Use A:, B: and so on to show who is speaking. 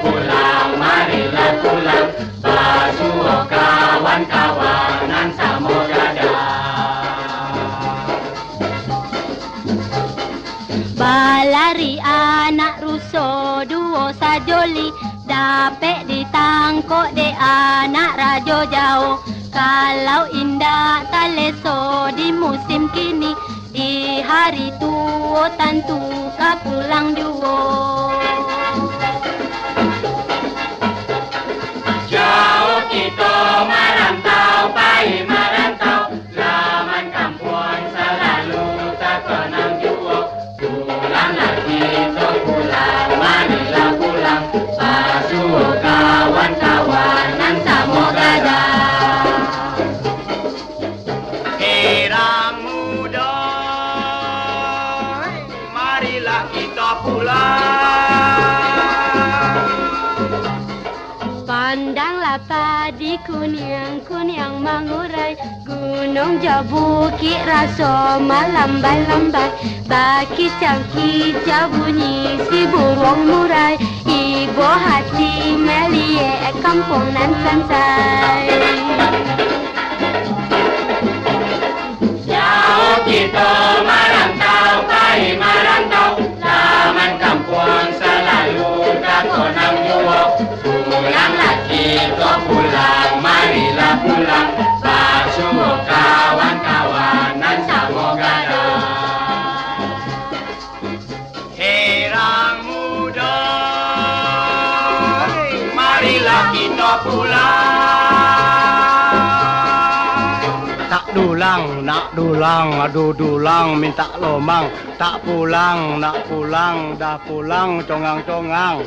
A: pulang Marilah pulang. Basuh kawan-kawanan Samogada
B: Balari anak ruso duo sajoli. Dapet ditangkok de anak rajo jauh. Kalau indah taleso di musim kini Di hari tua tentu ka pulang duo
A: pulang Basuh kawan-kawanan Samogada
C: Erang muda, marilah kita pulang.
B: Pandanglah padi kuning kuning mengurai Gunung jabukit rasa melambai-lambai Baki cangkicau bunyi si burung murai
A: แม่
C: ลีเอกํ pulang. Tak dulang, nak dulang, aduh dulang, minta lomang. Tak pulang, nak pulang, dah pulang, congang-congang.